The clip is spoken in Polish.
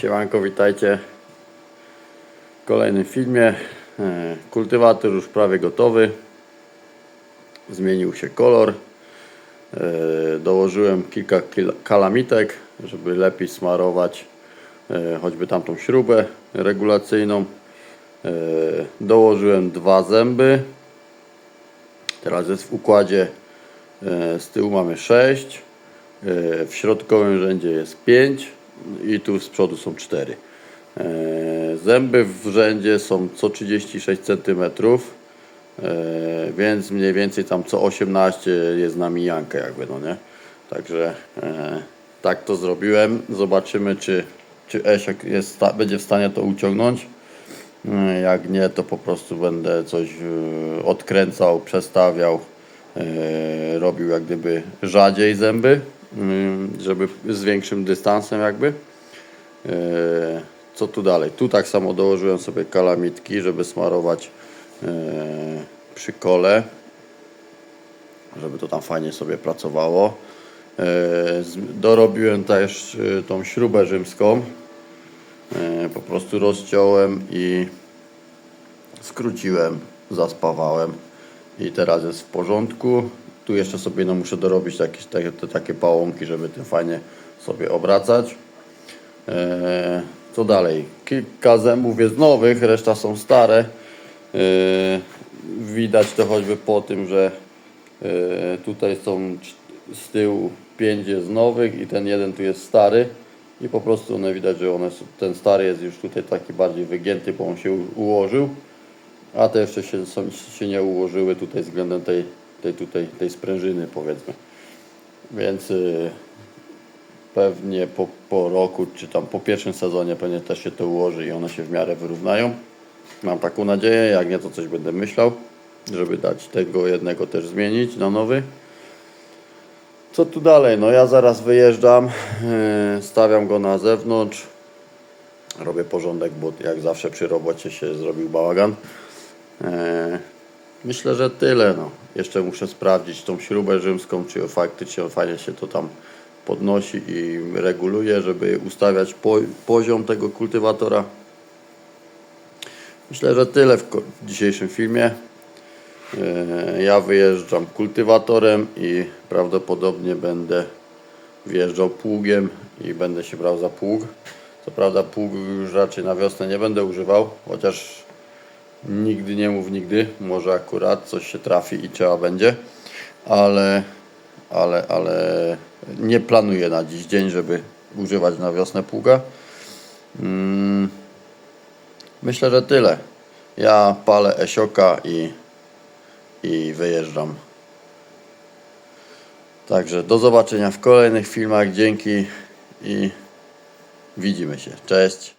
Siemanko, witajcie w kolejnym filmie. E, Kultywator już prawie gotowy. Zmienił się kolor. E, Dołożyłem kilka kil- kalamitek, żeby lepiej smarować e, choćby tamtą śrubę regulacyjną. Dołożyłem dwa zęby. Teraz jest w układzie z tyłu mamy 6, w środkowym rzędzie jest 5 i tu z przodu są 4. Zęby w rzędzie są co 36 cm, więc mniej więcej tam co 18 jest na mijankę jakby, no nie? Także e, tak to zrobiłem. Zobaczymy czy, czy Esiak jest, będzie w stanie to uciągnąć. E, Jak nie, to po prostu będę coś e, odkręcał, przestawiał, e, robił jak gdyby rzadziej zęby, żeby z większym dystansem jakby. E, Co tu dalej? Tu tak samo dołożyłem sobie kalamitki, żeby smarować e, przy kole, żeby to tam fajnie sobie pracowało. Dorobiłem też tą śrubę rzymską. Po prostu rozciąłem i skróciłem, zaspawałem i teraz jest w porządku. Tu jeszcze sobie no, muszę dorobić jakieś te, takie pałąki, żeby tym fajnie sobie obracać. E, co dalej? Kilka zębów jest nowych, reszta są stare. E, widać to choćby po tym, że e, tutaj są z tyłu pięć jest nowych i ten jeden tu jest stary. I po prostu one widać, że one, ten stary jest już tutaj taki bardziej wygięty, bo on się ułożył. A te jeszcze się, są, się nie ułożyły tutaj względem tej, tej, tutaj, tej sprężyny powiedzmy. Więc y, pewnie po, po roku, czy tam po pierwszym sezonie pewnie też się to ułoży i one się w miarę wyrównają. Mam taką nadzieję, jak nie to coś będę myślał, żeby dać tego jednego też zmienić na nowy. Co tu dalej? No ja zaraz wyjeżdżam, yy, stawiam go na zewnątrz, robię porządek, bo jak zawsze przy robocie się zrobił bałagan. E, Myślę, że tyle. No. Jeszcze muszę sprawdzić tą śrubę rzymską, czy faktycznie fajnie się to tam podnosi i reguluje, żeby ustawiać po, poziom tego kultywatora. Myślę, że tyle w, dzisiejszym filmie. E, Ja wyjeżdżam kultywatorem i prawdopodobnie będę wjeżdżał pługiem i będę się brał za pług. Co prawda pług już raczej na wiosnę nie będę używał, chociaż nigdy nie mów nigdy, może akurat coś się trafi i trzeba będzie, ale, ale, ale nie planuję na dziś dzień, żeby używać na wiosnę pługa. Mm, myślę, że tyle. Ja palę esioka i, i wyjeżdżam. Także do zobaczenia w kolejnych filmach. Dzięki i widzimy się. Cześć.